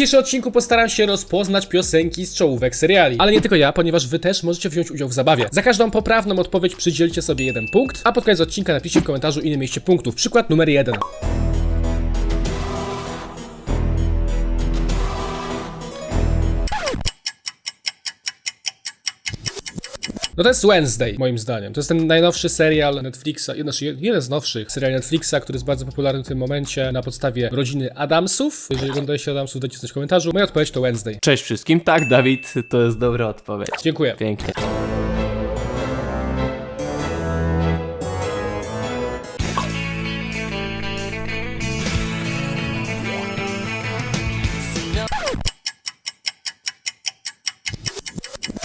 dzisiejszym odcinku postaram się rozpoznać piosenki z czołówek seriali. Ale nie tylko ja, ponieważ wy też możecie wziąć udział w zabawie. Za każdą poprawną odpowiedź przydzielcie sobie jeden punkt, a pod koniec odcinka napiszcie w komentarzu ile mieliście punktów. Przykład numer jeden. No to jest Wednesday, moim zdaniem. To jest ten najnowszy serial Netflixa, znaczy jeden z nowszych seriali Netflixa, który jest bardzo popularny w tym momencie na podstawie rodziny Adamsów. Jeżeli oglądaliście Adamsów, dajcie coś w komentarzu. Moja odpowiedź to Wednesday. Cześć wszystkim. Tak, Dawid, to jest dobra odpowiedź. Dziękuję. Pięknie.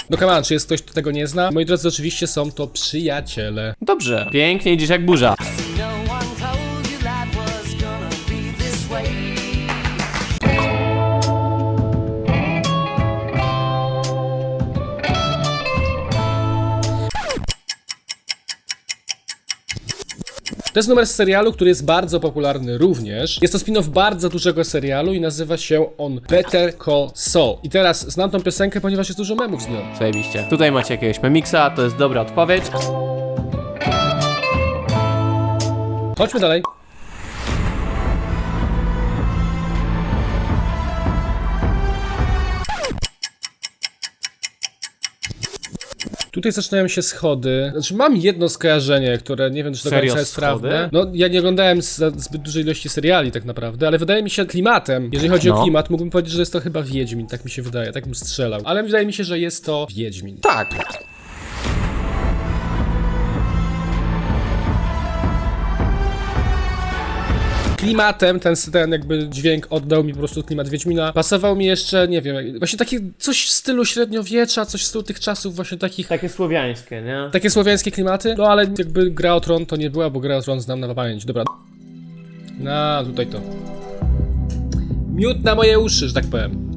No come on, czy jest ktoś, kto tego nie zna? Moi drodzy, oczywiście są to przyjaciele. Dobrze. Pięknie idziesz jak burza. To jest numer z serialu, który jest bardzo popularny również. Jest to spin-off bardzo dużego serialu i nazywa się on Better Call Saul. I teraz znam tą piosenkę, ponieważ jest dużo memów z nią. Zajebiście. Tutaj macie jakiegoś memiksa, to jest dobra odpowiedź. Chodźmy dalej. Tutaj zaczynają się schody. Znaczy, mam jedno skojarzenie, które nie wiem, czy do Serio końca jest schody? sprawne. No, ja nie oglądałem za zbyt dużej ilości seriali, tak naprawdę, ale wydaje mi się klimatem. Jeżeli chodzi o No. klimat, mógłbym powiedzieć, że jest to chyba Wiedźmin, tak mi się wydaje, tak bym strzelał. Ale wydaje mi się, że jest to Wiedźmin. Tak. Klimatem, ten, ten jakby dźwięk oddał mi po prostu klimat Wiedźmina. Pasował mi jeszcze, nie wiem, właśnie takie coś w stylu średniowiecza, coś w stylu tych czasów właśnie takich, Takie słowiańskie, nie? takie słowiańskie klimaty. No ale jakby Gra o Tron to nie była, bo Gra o Tron znam na pamięć. Dobra. Na, tutaj to. Miód na moje uszy, że tak powiem.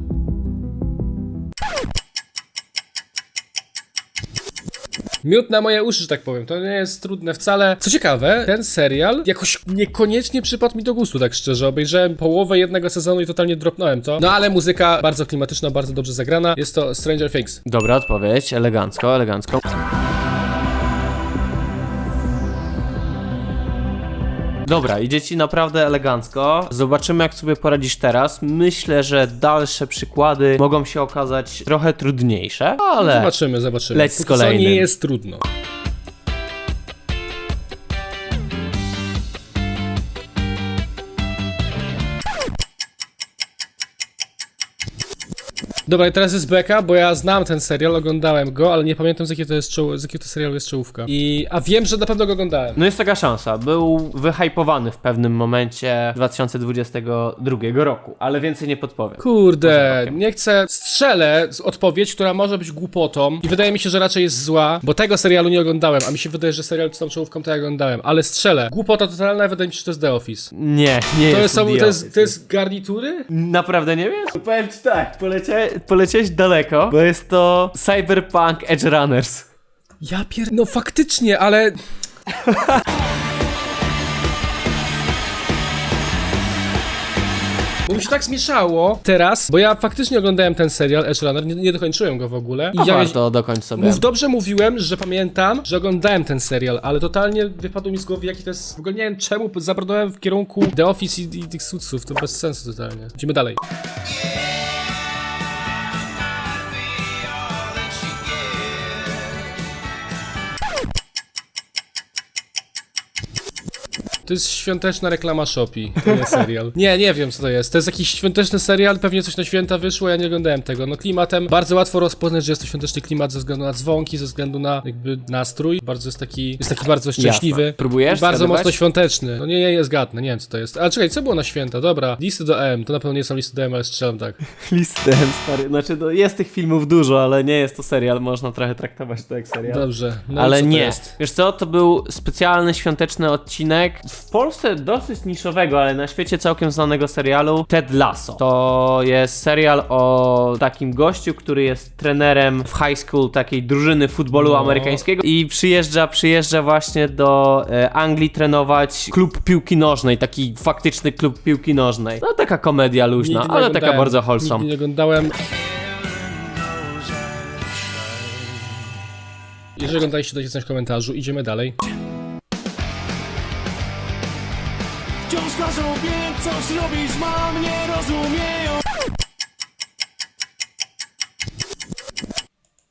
Miód na moje uszy, że tak powiem. To nie jest trudne wcale. Co ciekawe, ten serial jakoś niekoniecznie przypadł mi do gustu, tak szczerze. Obejrzałem połowę jednego sezonu i totalnie dropnąłem to. No ale muzyka bardzo klimatyczna, bardzo dobrze zagrana. Jest to Stranger Things. Dobra odpowiedź. Elegancko, elegancko. Dobra, idzie ci naprawdę elegancko. Zobaczymy, jak sobie poradzisz teraz. Myślę, że dalsze przykłady mogą się okazać trochę trudniejsze, ale. Zobaczymy, zobaczymy. Leć z Póki co kolejnym. nie jest trudno. Dobra, i teraz jest beka, bo ja znam ten serial, oglądałem go, ale nie pamiętam z jakiego to jest czoł- z jakiego to serialu jest czołówka. I, a wiem, że na pewno go oglądałem. No jest taka szansa. Był wyhypowany w pewnym momencie 2022 roku, ale więcej nie podpowiem. Kurde, nie chcę. Strzelę z odpowiedź, która może być głupotą i wydaje mi się, że raczej jest zła, bo tego serialu nie oglądałem, a mi się wydaje, że serial z tą czołówką to ja oglądałem, ale strzelę. Głupota totalna, wydaje mi się, że to jest The Office. Nie, nie To, jest są, The to, jest, Office. to jest garnitury? Naprawdę nie wiesz? Powiem ci tak, polecie, poleciałeś daleko, bo jest to Cyberpunk Edge Runners. Ja pier... No faktycznie, ale... Bo mi się tak zmieszało teraz, bo ja faktycznie oglądałem ten serial Edge Runner, nie, nie dokończyłem go w ogóle. A ja warto dokończ sobie. Mów, dobrze mówiłem, że pamiętam, że oglądałem ten serial, ale totalnie wypadło mi z głowy, jaki to jest. W ogóle nie wiem czemu, zabrnąłem w kierunku The Office i, i tych suitsów, to bez sensu totalnie. Idziemy dalej. To jest świąteczna reklama Shopee, to nie serial. Nie, nie wiem co to jest. To jest jakiś świąteczny serial, pewnie coś na święta wyszło, ja nie oglądałem tego. No klimatem bardzo łatwo rozpoznać, że jest to świąteczny klimat ze względu na dzwonki, ze względu na jakby nastrój. Bardzo jest taki, jest taki bardzo szczęśliwy. Jasne. Próbujesz I Bardzo zgadywać? mocno świąteczny. No nie, nie, nie zgadnę, nie wiem co to jest. A czekaj, co było na święta? Dobra, listy do M, to na pewno nie są listy do M, ale strzelam tak. Listem, stary. Znaczy, no, jest tych filmów dużo, ale nie jest to serial, można trochę traktować to jak serial. Dobrze, no ale co to nie. jest? Wiesz co, to był specjalny świąteczny odcinek w Polsce dosyć niszowego, ale na świecie całkiem znanego serialu Ted Lasso. To jest serial o takim gościu, który jest trenerem w high school takiej drużyny futbolu No. amerykańskiego i przyjeżdża, przyjeżdża właśnie do e, Anglii trenować klub piłki nożnej, taki faktyczny klub piłki nożnej. No taka komedia luźna, Nigdy ale taka bardzo wholesome. Nigdy nie oglądałem. Jeżeli oglądaliście, dajcie coś w komentarzu. Idziemy dalej. Każą wiem, coś robisz, mam, nie rozumieją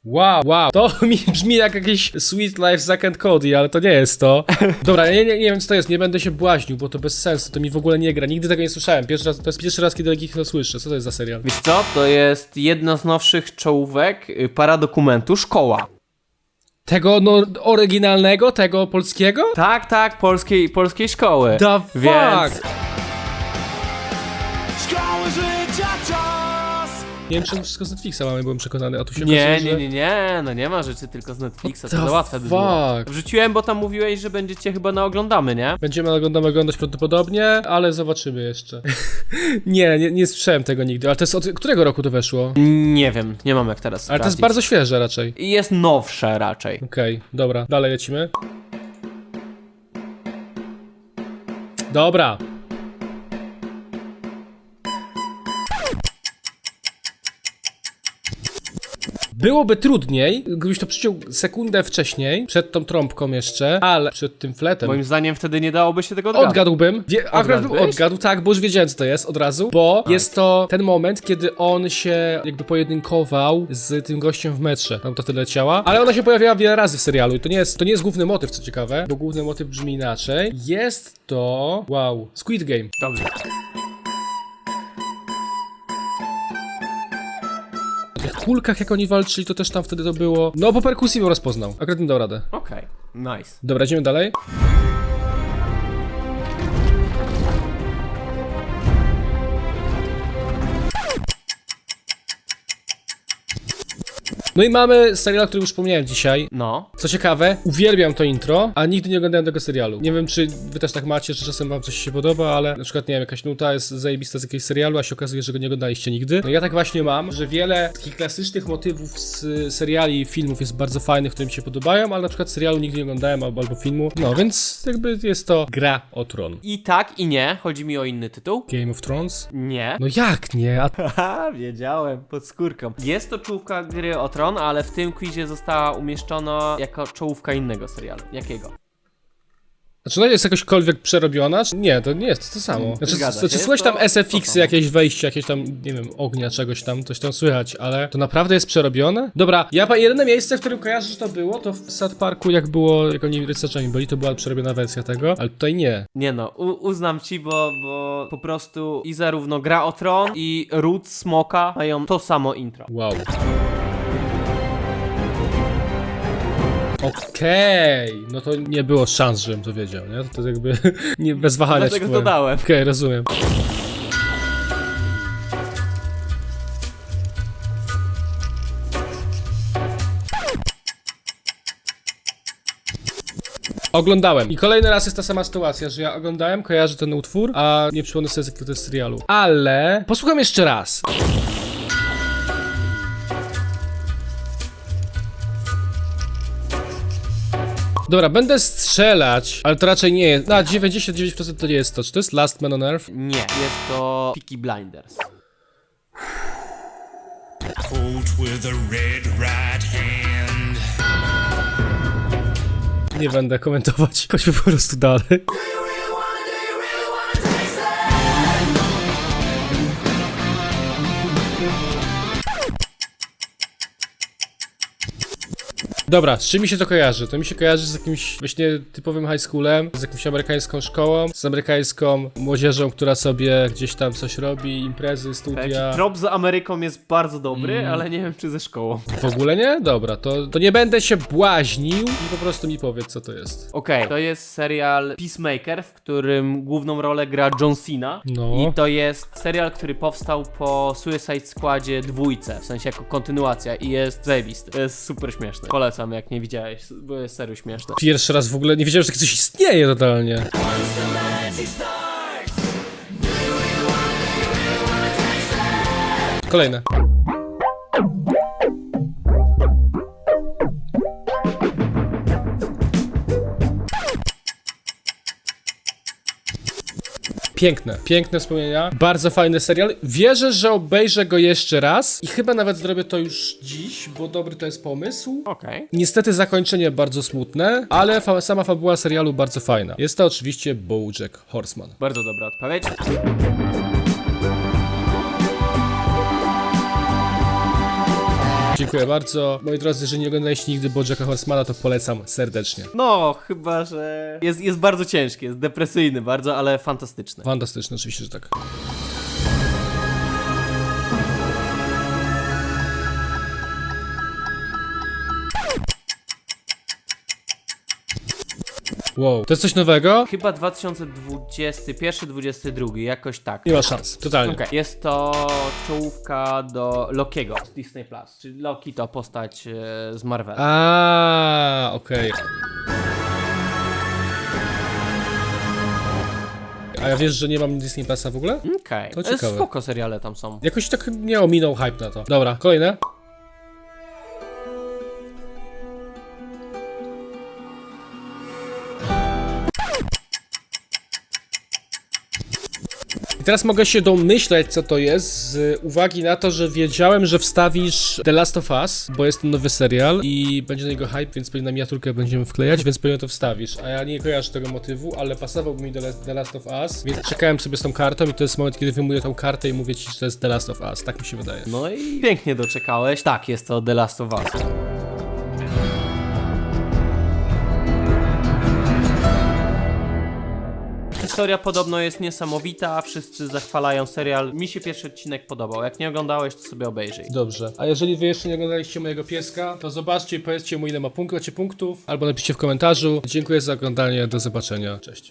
Wow, wow, to mi brzmi jak jakiś Sweet Life Zack and Cody, ale to nie jest to. Dobra, nie, nie, nie wiem co to jest, nie będę się błaźnił, bo to bez sensu, to mi w ogóle nie gra, nigdy tego nie słyszałem. Pierwszy raz, to jest pierwszy raz, kiedy takich to słyszę. Co to jest za serial? Wiesz co? To jest jedna z nowszych czołówek y, paradokumentu Szkoła. Tego no, oryginalnego, tego polskiego? Tak, tak, polskiej, polskiej szkoły. Fuck? Więc Nie wiem, czy wszystko z Netflixa mamy, byłem przekonany, a tu się nie, okazuje, nie, że... nie, nie, no nie ma rzeczy tylko z Netflixa, to za łatwe by było. fuck? Wrzuciłem, bo tam mówiłeś, że będziecie chyba na oglądamy, nie? Będziemy oglądamy oglądać prawdopodobnie, ale zobaczymy jeszcze. nie, nie, nie słyszałem tego nigdy, ale to jest od którego roku to weszło? Nie wiem, nie mam jak teraz Ale to jest sprawdzić. bardzo świeże raczej. I Jest nowsze raczej. Okej, dobra, dalej lecimy. Dobra. Byłoby trudniej, gdybyś to przyciął sekundę wcześniej, przed tą trąbką jeszcze, ale przed tym fletem. Moim zdaniem wtedy nie dałoby się tego odgadnąć. Odgadłbym. Wie, akurat bym odgadł, tak, bo już wiedziałem co to jest od razu, bo jest to ten moment, kiedy on się jakby pojedynkował z tym gościem w metrze. Tam to tyle leciała, ale ona się pojawiała wiele razy w serialu i to nie jest, to nie jest główny motyw, co ciekawe, bo główny motyw brzmi inaczej. Jest to, wow, Squid Game. Dobrze. Tych kulkach jak oni walczyli, to też tam wtedy to było. No, po perkusji bym rozpoznał. Akurat bym dał radę. Okej, nice. Dobra, idziemy dalej. No i mamy serial, o którym już wspomniałem dzisiaj. No. Co ciekawe, uwielbiam to intro, a nigdy nie oglądałem tego serialu. Nie wiem, czy wy też tak macie, że czasem wam coś się podoba, ale na przykład, nie wiem, jakaś nuta jest zajebista z jakiegoś serialu, a się okazuje, że go nie oglądaliście nigdy. No ja tak właśnie mam, że wiele takich klasycznych motywów z y, seriali i filmów jest bardzo fajnych, które mi się podobają, ale na przykład serialu nigdy nie oglądałem albo, albo filmu. No, więc jakby jest to gra o tron. I tak, i nie. Chodzi mi o inny tytuł. Game of Thrones? Nie. No jak nie? A Haha, wiedziałem, pod skórką. Jest to czołówka gry o tron, ale w tym quizie została umieszczona jako czołówka innego serialu. Jakiego? Znaczy, ona jest jakośkolwiek przerobiona? Czy nie, to nie jest to samo. Znaczy, Zgadza się, czy słychać tam to- to SFX, samo. jakieś wejście, jakieś tam, nie wiem, ognia, czegoś tam, coś tam słychać, ale to naprawdę jest przerobione? Dobra, ja pa- jedyne miejsce, w którym kojarzę, że to było, to w South Parku, jak było, jak oni rycerzami byli, to była przerobiona wersja tego, ale tutaj nie. Nie no, u- uznam ci, bo, bo po prostu i zarówno gra o tron i ród smoka mają to samo intro. Wow. Okej, no to nie było szans, żebym to wiedział, nie? To, to jakby nie bez wahania ci Dlatego powiem. dodałem. Okej, rozumiem. Oglądałem. I kolejny raz jest ta sama sytuacja, że ja oglądałem, kojarzę ten utwór, a nie przypomnę sobie z jakiego to jest serialu. Ale posłucham jeszcze raz. Dobra, będę strzelać, ale to raczej nie jest. Na 99% to nie jest to. Czy to jest Last Man on Earth? Nie, jest to Peaky Blinders. Colt with a red right hand Nie będę komentować. Chodźmy po prostu dalej. Dobra, z czym mi się to kojarzy? To mi się kojarzy z jakimś właśnie typowym high schoolem, z jakąś amerykańską szkołą, z amerykańską młodzieżą, która sobie gdzieś tam coś robi, imprezy, studia. Trop z Ameryką jest bardzo dobry, Mm. ale nie wiem czy ze szkołą. W ogóle nie? Dobra, to, to nie będę się błaźnił i po prostu mi powiedz, co to jest. Okej, to jest serial Peacemaker, w którym główną rolę gra John Cena. No. I to jest serial, który powstał po Suicide Squadzie dwójce, w sensie jako kontynuacja i jest zajebisty. To jest super śmieszny. Polecam. Polecam, jak nie widziałeś, jest serio śmieszne. Pierwszy raz w ogóle nie wiedziałem, że takie coś istnieje totalnie. Kolejne. Piękne, piękne wspomnienia. Bardzo fajny serial. Wierzę, że obejrzę go jeszcze raz i chyba nawet zrobię to już dziś, bo dobry to jest pomysł. Okej. Niestety zakończenie bardzo smutne, ale fa sama fabuła serialu bardzo fajna. Jest to oczywiście BoJack Horseman. Bardzo dobra odpowiedź. Dziękuję bardzo. Moi drodzy, jeżeli nie oglądaliście nigdy BoJacka Horsemana, to polecam serdecznie. No, chyba, że jest, jest bardzo ciężki, jest depresyjny bardzo, ale fantastyczny. Fantastyczne, oczywiście, że tak. Wow, to jest coś nowego? Chyba 2021, 22, jakoś tak. Nie ma szans, totalnie. Okej, Jest to czołówka do Lokiego z Disney Plus, czyli Loki to postać e, z Marvela. A, okej. A ja wiesz, że nie mam Disney Plusa w ogóle? Okej, to okay. ciekawe. spoko seriale tam są. Jakoś tak nie ominął hype na to. Dobra, kolejne. Teraz mogę się domyśleć, co to jest, z uwagi na to, że wiedziałem, że wstawisz The Last of Us, bo jest to nowy serial i będzie na niego hype, więc pewnie na miniaturkę będziemy wklejać, więc pewnie to wstawisz. A ja nie kojarzę tego motywu, ale pasowałby mi The Last of Us, więc czekałem sobie z tą kartą i to jest moment, kiedy wyjmuję tą kartę i mówię ci, że to jest The Last of Us. Tak mi się wydaje. No i pięknie doczekałeś. Tak, jest to The Last of Us. Historia podobno jest niesamowita, wszyscy zachwalają serial. Mi się pierwszy odcinek podobał. Jak nie oglądałeś, to sobie obejrzyj. Dobrze. A jeżeli wy jeszcze nie oglądaliście mojego pieska, to zobaczcie i powiedzcie mu ile ma punktów, macie punktów, albo napiszcie w komentarzu. Dziękuję za oglądanie, do zobaczenia, cześć.